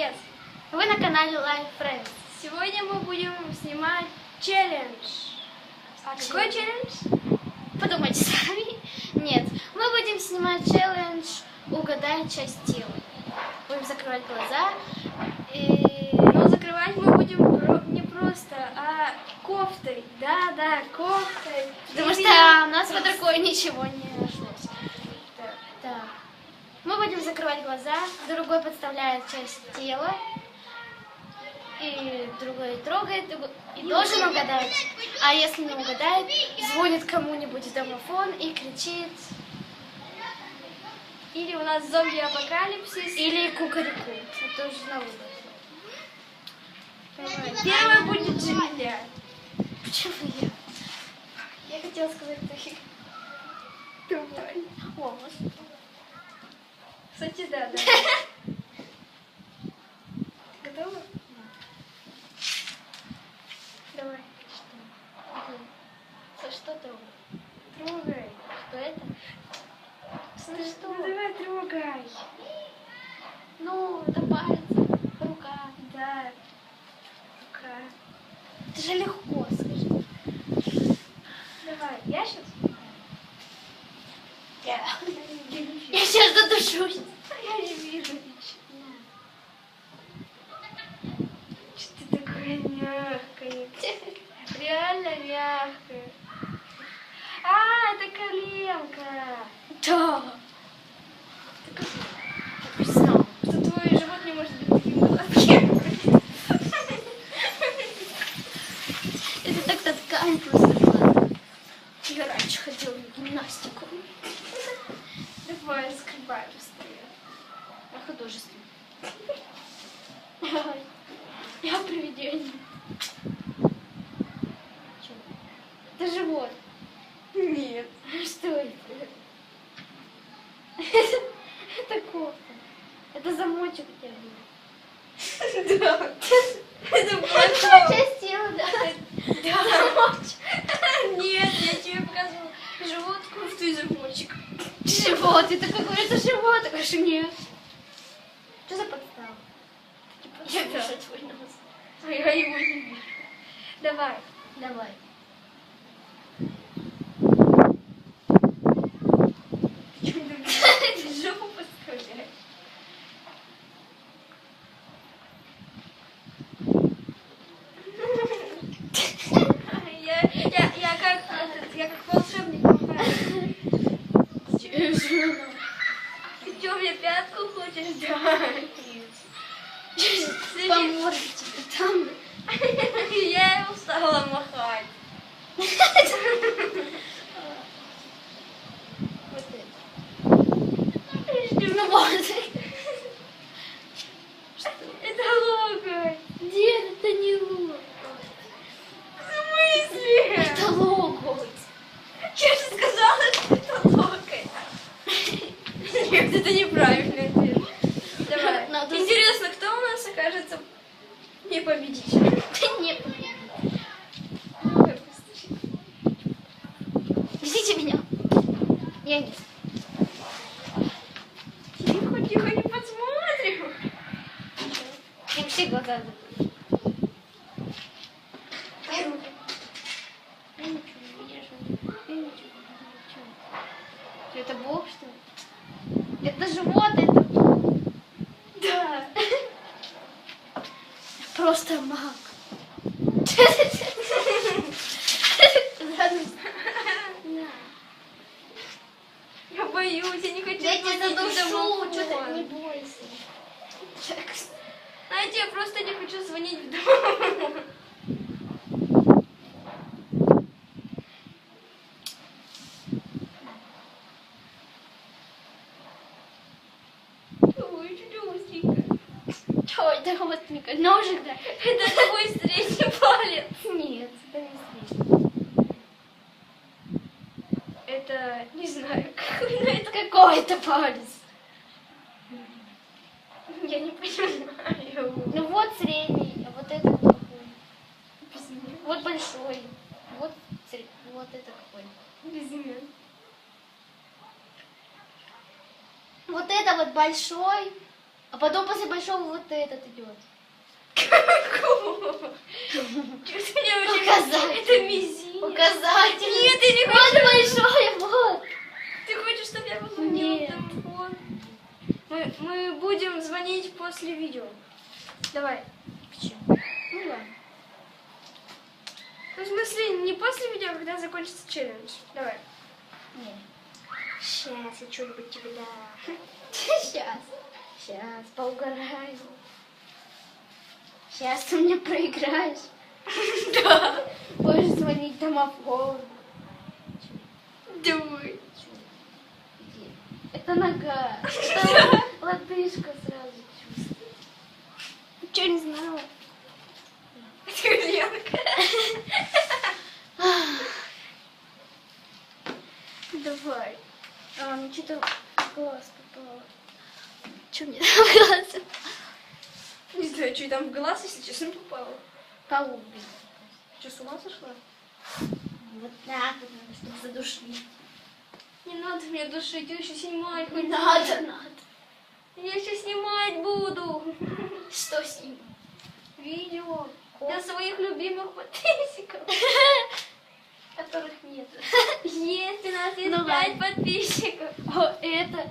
Привет! Вы на канале Life Friends. Сегодня мы будем снимать челлендж. А какой челлендж? Подумайте сами. Нет, мы будем снимать челлендж «Угадай часть тела». Будем закрывать глаза и... Ну, закрывать мы будем не просто, а кофтой. Да, да, кофтой. Потому что у нас под рукой ничего не нашлось. Так. Так. Мы будем закрывать глаза, другой подставляет часть тела, и другой трогает, и должен угадать. А если не угадает, звонит кому-нибудь в домофон и кричит, Или у нас зомби-апокалипсис. или кукареку. Это уже на выбор. Первая будет Джемиля. Почему я? Я хотела сказать так. Давай. О, может. Кстати, да, да. Ты готова? Давай. За что ты? Трогай. Что это? Ну За что? Ну давай трогай. Ну, это палец, рука. Да. Рука. Это же легко, скажи. Давай. Я сейчас? Я, я сейчас задушусь. Я не вижу ничего. Что ты такое мягкое? Реально мягкое. А, это коленка. Да. Так знал. Что твой живот не может быть таким гладким. Это так-то ткань просто. Я раньше ходила на гимнастику. Давай, быстрее. На художественную. Я привидение. Это живот. Нет. Что это? Это кофта. Это замочек у тебя был. Да. Это было. часть тела, да? Да. Замочек. Нет, я тебе показывала живот, кофту и замочек. Живот, это какой-то живот, такой же нет. Что за подстава? Я Это- вижу твой нос. А я его не вижу. Давай. Давай. Почему ты жопу подставляешь? Я, я, я как, этот, я как волшебник махаю. Ты что, мне пятку хочешь дать? Поможете там. Я его стала махать. Вот это. Ну вот. Это локоть. Нет, это не локоть. В смысле? Это локоть. Я же сказала, что это локоть. Нет, это неправильный ответ. Давай. Надо- Интересно, кто у нас окажется не победителем? Ты не Давай быстрее. Везите меня. Я не. Тихо, тихо, не подсмотрим. Я все глаза закрою. Дай руки. Я ничего не вижу. Я ничего не вижу. Что, Это Бог, что ли? Это живот, это Бог. Да. Просто маг. На. Я боюсь, я не хочу Я тебя звонить в задушу, домофон. что ты не бойся. Знаете, я просто не хочу звонить в домофон. Ой, чудесенько. Ой, это родственника. Ножик, да? Это твой средний палец. Нет, это не средний. Это, не знаю, какой, но это... Какой-то палец. Я не понимаю. Ну вот средний, а вот это какой? Вот большой. Вот, вот это какой. Без имен. Вот это вот большой, А потом после большого вот этот идет. Вообще- Показать. Это мизинец. Указатель. Нет, ты не Вот хочешь. большой, вот. Ты хочешь, чтобы я позвонила Нет. домофон? Мы, мы будем звонить после видео. Давай. Ну ладно. Ну, в смысле, не после видео, а когда закончится челлендж. Давай. Нет. Сейчас я что-нибудь тебе дам. Сейчас. Сейчас, поугараю. Сейчас ты мне проиграешь. Да. Будешь звонить домофон. Давай. Это нога. Лодыжка сразу чувствую. Что не знала? Это Ульянка. Давай. А, мне что-то в глаз попало. Что мне там в глаз? Не знаю, что там в глаз, если честно, попало. Голубый. Что, с ума сошла? Вот так вот надо, чтобы задушить. Не надо меня душить, я еще снимать Не буду. надо, надо. Я еще снимать буду. Что с ним? Видео. Для своих любимых подписчиков. Которых нет. Есть, у нас есть Ну пять ладно. подписчиков. О, это,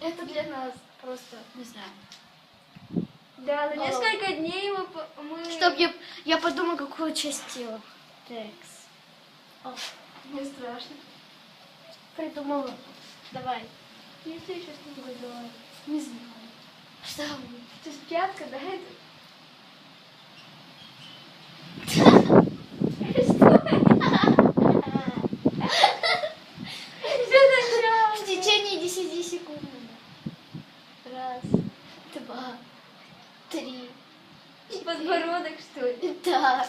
это для нас просто, не знаю. Да, за несколько дней мы... мы... Чтоб я, я подумала, какую часть тела. Текс. О, Мне страшно. придумала. Давай. Если я сейчас не буду говорить. Не знаю. Что? Это же пятка, да, это? В течение 10 секунд. Раз, два, три. Подбородок, что ли? Да.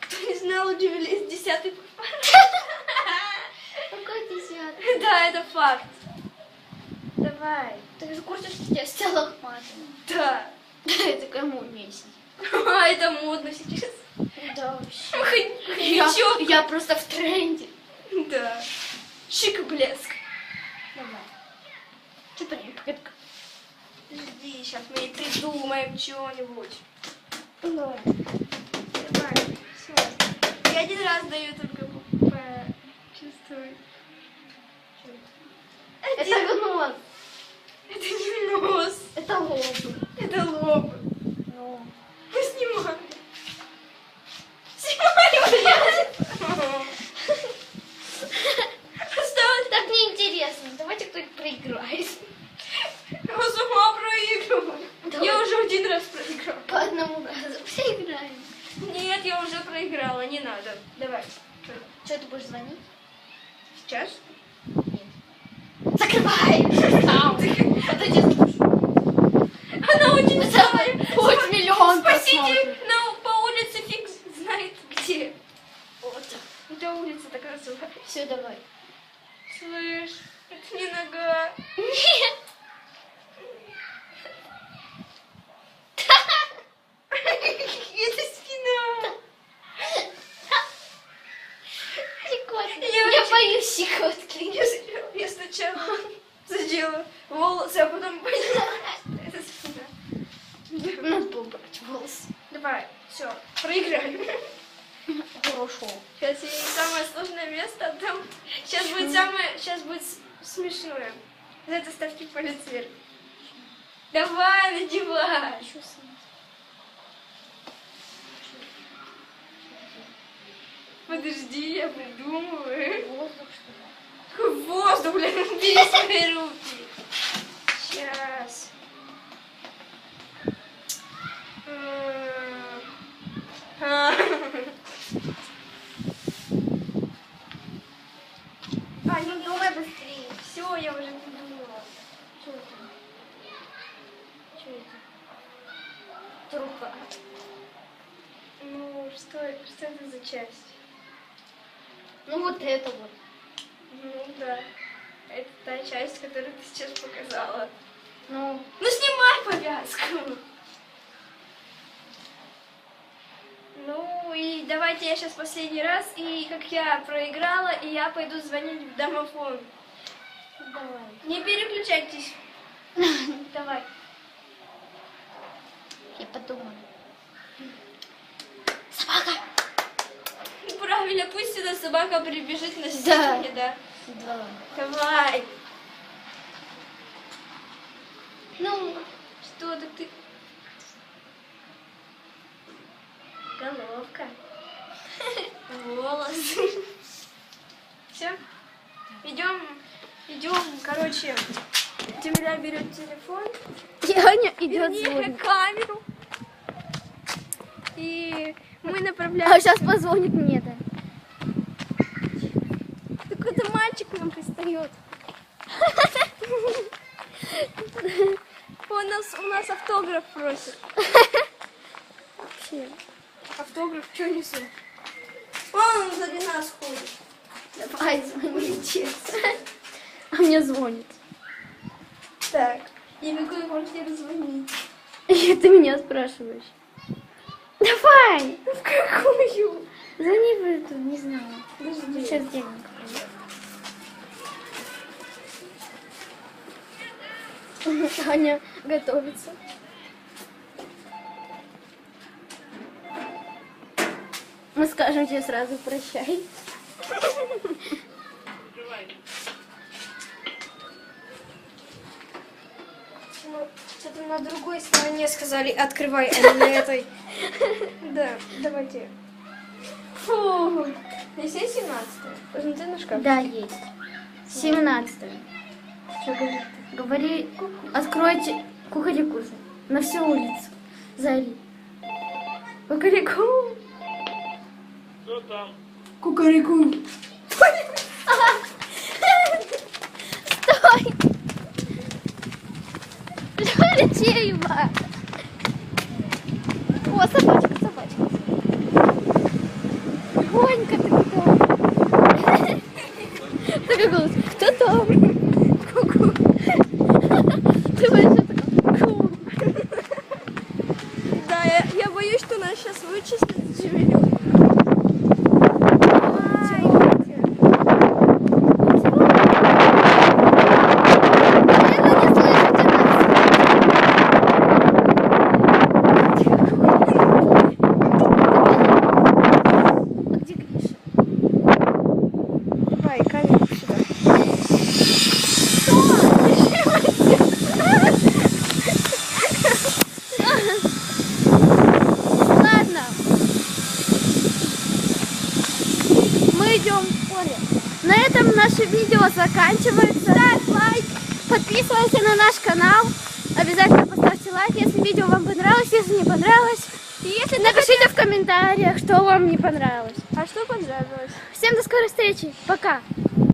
Кто не знал, у Джули есть десятый Какой десятый? Да, это факт. Давай. Ты же в курсе, что тебя стало лохматым? Да. Это кому вместе? А, это модно сейчас. Да, вообще. Я, я просто в тренде. Да. Шик и блеск. Давай. Что погодка? Жди, сейчас мы и придумаем что-нибудь. Давай. Давай, все. Я один раз даю только почувствовать. Это нос. Это не нос, Это лоб. это лоб. Ну. Ну, снимай. Снимай, блядь. Осталось. Так неинтересно. Давайте кто-нибудь проиграет. Я с ума проигрываю. Давай. Я уже один раз проиграла. По одному разу. Проиграем. Нет, я уже проиграла, не надо. Давай. Что, ты будешь звонить? Сейчас? Нет. Закрывай! Подойди задушу. Она очень злая. Хоть миллион Спасите, просмотров. на, по улице фиг знает где. Вот. Это улица так называется. Все, давай. Слышь, это не нога. Нет. Это спина. Щекотно. Боюсь щекотки. Я, я сначала задела волосы, а потом поняла, что это спина. Надо было брать волосы. Давай, все, проиграем. Хорошо. Сейчас я ей самое сложное место отдам. Сейчас будет самое, сейчас будет смешное. За это ставьте палец вверх. Давай, надевай. Что с ним? Подожди, я придумываю. Воздух, что ли? Воздух, блин, убери свои руки. Сейчас. А, ну думай быстрее. Все, я уже придумала. Что это? Что это? Труба. Ну, что, что это за часть? Ну вот это вот. Ну, да. Это та часть, которую ты сейчас показала. Ну, Ну, снимай повязку. Ну, и давайте я сейчас последний раз, и как я проиграла, и я пойду звонить в домофон. давай. Не переключайтесь. Давай. Я подумаю. Собака. Правильно, пусть сюда собака прибежит на Да. стене, да. Два. Давай. Ну, Что это ты? Головка. Волосы. Все? Идем, идем, короче. Земля берет телефон, Аня вернее, камеру. И мы А направляемся. сейчас позвонит мне, да. Какой-то мальчик к нам пристает. Он нас, у нас автограф просит. Вообще. Автограф что несу? Он сзади нас ходит. Давай, звоните. А мне звонит. Так, и в какую квартиру звонить? И ты меня спрашиваешь. Давай! В какую? Звони в эту, не знаю. Подожди. Сейчас денег. Аня готовится. Мы скажем тебе сразу прощай. Ну, что-то на другой стороне сказали, открывай, а не на этой. Да, давайте. Фу. Здесь есть 17 Посмотри на шкаф. Да, есть. 17 Что говорит? Говори, откройте кукарекусы на всю улицу. Зари. Кукареку. Кто там? Кукареку. Стой! Летеева! О, собачка. Гонька, ты кто? Такой голос. Кто там? Ку-ку. Ты вообще такой. Да, я, я боюсь, что нас сейчас вычислят живелю. Наверное, не слышите нас. А где Гриша? Давай, камеру сюда. Ладно. Мы идем в поле. На этом наше видео заканчивается. Ставь лайк, подписывайся на наш канал. Обязательно поставьте лайк, если видео вам понравилось. Если не понравилось, И если напишите в комментариях, что вам не понравилось. А что понравилось? Всем до скорой встречи. Пока.